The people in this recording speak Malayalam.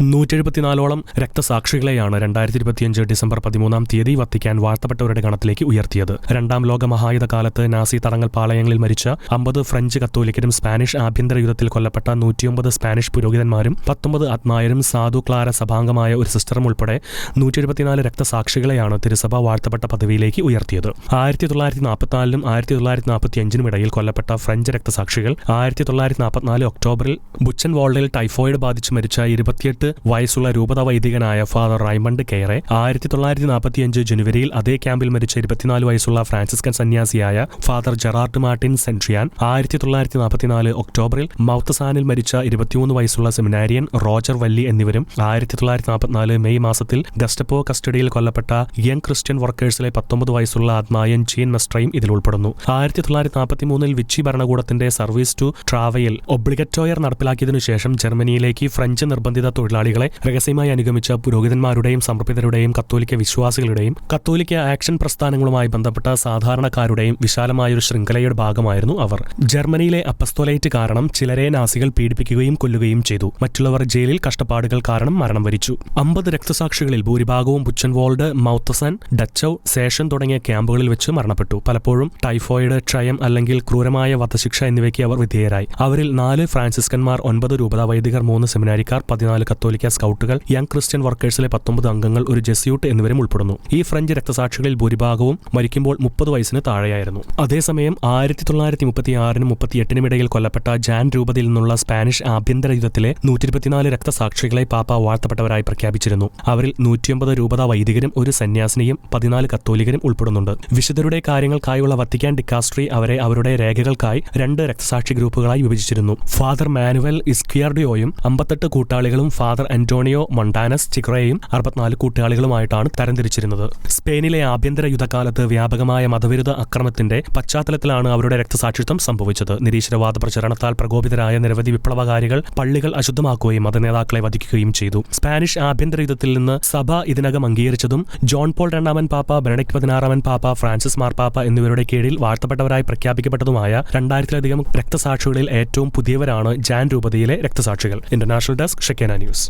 നൂറ്റെഴുപത്തിനാലോളം രക്തസാക്ഷികളെയാണ് രണ്ടായിരത്തി ഇരുപത്തിയഞ്ച് ഡിസംബർ പതിമൂന്നാം തീയതി വത്തിക്കാൻ വാഴ്ത്തപ്പെട്ടവരുടെ ഗണത്തിലേക്ക് ഉയർത്തിയത്. രണ്ടാം ലോക മഹായുധ കാലത്ത് നാസി തടങ്ങൽ പാളയങ്ങളിൽ മരിച്ച അമ്പത് ഫ്രഞ്ച് കത്തോലിക്കരും സ്പാനിഷ് ആഭ്യന്തര യുദ്ധത്തിൽ കൊല്ലപ്പെട്ട നൂറ്റിയൊമ്പത് സ്പാനിഷ് പുരോഹിതന്മാരും പത്തൊമ്പത് ആത്മായരും സാധു ക്ലാര സഭാംഗമായ ഒരു സിസ്റ്ററും ഉൾപ്പെടെ നൂറ്റി എഴുപത്തിനാല് രക്തസാക്ഷികളെയാണ് തിരുസഭ വാഴ്ത്തപ്പെട്ട പദവിയിലേക്ക് ഉയർത്തിയത്. ആയിരത്തി തൊള്ളായിരത്തി നാൽപ്പത്തിനാലിനും ആയിരത്തി തൊള്ളായിരത്തി നാൽപ്പത്തി അഞ്ചിനും ഇടയിൽ കൊല്ലപ്പെട്ട ഫ്രഞ്ച് രക്തസാക്ഷികൾ ആയിരത്തി തൊള്ളായിരത്തി നാൽപ്പത്തിനാല് ഒക്ടോബറിൽ ബുച്ചൻ വാൾഡിൽ ടൈഫോയിഡ് ബാധിച്ച് മരിച്ച ഇരുപത്തിയെട്ട് വയസ്സുള്ള രൂപത വൈദികനായ ഫാദർ റൈമണ്ട് കെയറെ ആയിരത്തി തൊള്ളായിരത്തി നാൽപ്പത്തിയഞ്ച് ജനുവരിയിൽ അതേ ക്യാമ്പിൽ മരിച്ച ഇരുപത്തിനാല് വയസ്സുള്ള ഫ്രാൻസിസ്കൻ സന്യാസിയായ ഫാദർ ജെറാർഡ് മാർട്ടിൻ സെൻട്രിയാൻ ആയിരത്തി തൊള്ളായിരത്തി നാൽപ്പത്തിനാല് ഒക്ടോബറിൽ മൗത്തസാനിൽ മരിച്ച ഇരുപത്തിമൂന്ന് വയസ്സുള്ള സെമിനാരിയൻ റോജർ വല്ലി എന്നിവരും ആയിരത്തി തൊള്ളായിരത്തി നാൽപ്പത്തിനാല് മെയ് മാസത്തിൽ ഗസ്റ്റപ്പോ കസ്റ്റഡിയിൽ കൊല്ലപ്പെട്ട യങ് ക്രിസ്ത്യൻ വർക്കേഴ്സിലെ പത്തൊമ്പത് വയസ്സുള്ള ആത്മായൻ ജീൻ മെസ്ട്രയും ഇതിൽ ഉൾപ്പെടുന്നു. ആയിരത്തി തൊള്ളായിരത്തി നാൽപ്പത്തി മൂന്നിൽ വിച്ചി ഭരണകൂടത്തിന്റെ സർവീസ് ടു ട്രാവയിൽ ഒബ്ലിഗറ്റോയർ നടപ്പിലാക്കിയതിനു ശേഷം ജർമ്മനിയിലേക്ക് ഫ്രഞ്ച് നിർബന്ധിത തൊഴിലാളികളെ രഹസ്യമായി അനുഗമിച്ച പുരോഹിതന്മാരുടെയും സമർപ്പിതരുടെയും കത്തോലിക്ക വിശ്വാസികളുടെയും കത്തോലിക്ക ആക്ഷൻ പ്രസ്ഥാനങ്ങളുമായി ബന്ധപ്പെട്ട സാധാരണക്കാരുടെയും വിശാലമായൊരു ശൃംഖലയുടെ ഭാഗമായിരുന്നു അവർ. ജർമ്മനിയിലെ അപ്പസ്തോലൈറ്റ് കാരണം ചിലരെ നാസികൾ പീഡിപ്പിക്കുകയും കൊല്ലുകയും ചെയ്തു. മറ്റുള്ളവർ ജയിലിൽ കഷ്ടപ്പാടുകൾ കാരണം മരണം വരിച്ചു. അമ്പത് രക്തസാക്ഷികളിൽ ഭൂരിഭാഗവും ബുച്ചൻവോൾഡ് മൗത്തസൻ ഡച്ചൌ സേഷൻ തുടങ്ങിയ ക്യാമ്പുകളിൽ വെച്ച് മരണപ്പെട്ടു. പലപ്പോഴും ടൈഫോയിഡ് ക്ഷയം അല്ലെങ്കിൽ ക്രൂരമായ വധശിക്ഷ എന്നിവയ്ക്ക് അവർ വിധേയരായി. അവരിൽ നാല് ഫ്രാൻസിസ്കന്മാർ ഒൻപത് രൂപത വൈദികർ മൂന്ന് സെമിനാരിക്കാർ പതിനാല് കത്തോലിക്ക സ്കൗട്ടുകൾ യങ് ക്രിസ്ത്യൻ വർക്കേഴ്സിലെ പത്തൊമ്പത് അംഗങ്ങൾ ഒരു ജെസ്യൂട്ട് എന്നിവരും ഉൾപ്പെടുന്നു. ഈ ഫ്രഞ്ച് രക്തസാക്ഷികളിൽ ഭൂരിഭാഗവും മരിക്കുമ്പോൾ മുപ്പത് വയസ്സിന് താഴെയായിരുന്നു. അതേസമയം ആയിരത്തി തൊള്ളായിരത്തി മുപ്പത്തി ആറിനും മുപ്പത്തിയെട്ടിനും ഇടയിൽ കൊല്ലപ്പെട്ട ജാൻ രൂപതയിൽ നിന്നുള്ള സ്പാനിഷ് ആഭ്യന്തര യുദ്ധത്തിലെ നൂറ്റിരുപത്തിനാല് രക്തസാക്ഷികളെ പാപ്പ വാഴ്ത്തപ്പെട്ടവരായി പ്രഖ്യാപിച്ചിരുന്നു. അവരിൽ നൂറ്റിയൊമ്പത് രൂപത വൈദികരും ഒരു സന്യാസിനിയും പതിനാല് കത്തോലിക്കരും ഉൾപ്പെടുന്നുണ്ട്. വിശുദ്ധരുടെ കാര്യങ്ങൾക്കായുള്ള വത്തിക്കാൻ ഡിക്കാസ്ട്രി അവരെ അവരുടെ രേഖകൾക്കായി രണ്ട് രക്തസാക്ഷി ഗ്രൂപ്പുകളായി വിഭജിച്ചിരുന്നു. ഫാദർ മാനുവൽ ഇസ്ക്വിയാർഡിയോയും അമ്പത്തെട്ട് കൂട്ടാളികളും ഫാദർ അന്റോണിയോ മൊണ്ടാനസ് ചിക്രയും അറുപത്തിനാല് കൂട്ടാളികളുമായിട്ടാണ് തരംതിരിച്ചിരുന്നത്. സ്പെയിനിലെ ആഭ്യന്തര യുദ്ധകാലത്ത് വ്യാപകമായ മതവിരുദ്ധ അക്രമത്തിന്റെ പശ്ചാത്തലത്തിലാണ് അവരുടെ രക്തസാക്ഷിത്വം സംഭവിച്ചത്. നിരീശ്വരവാദ പ്രചരണത്താൽ പ്രകോപിതരായ നിരവധി വിപ്ലവകാരികൾ പള്ളികൾ അശുദ്ധമാക്കുകയും മതനേതാക്കളെ വധിക്കുകയും ചെയ്തു. സ്പാനിഷ് ആഭ്യന്തര യുദ്ധത്തിൽ നിന്ന് സഭ ഇതിനകം അംഗീകരിച്ചതും ജോൺ പോൾ രണ്ടാമൻ പാപ്പ ബെനഡിക്ട് പതിനാറാമൻ പാപ്പ ഫ്രാൻസിസ് മാർപ്പാപ്പ എന്നിവരുടെ കീഴിൽ വാഴ്ത്തപ്പെട്ടവരായി പ്രഖ്യാപിക്കപ്പെട്ടതുമായ രണ്ടായിരത്തിലധികം രക്തസാക്ഷികളിൽ ഏറ്റവും പുതിയവരാണ് ജാൻ രൂപതയിലെ രക്തസാക്ഷികൾ. International desk Shekinah news.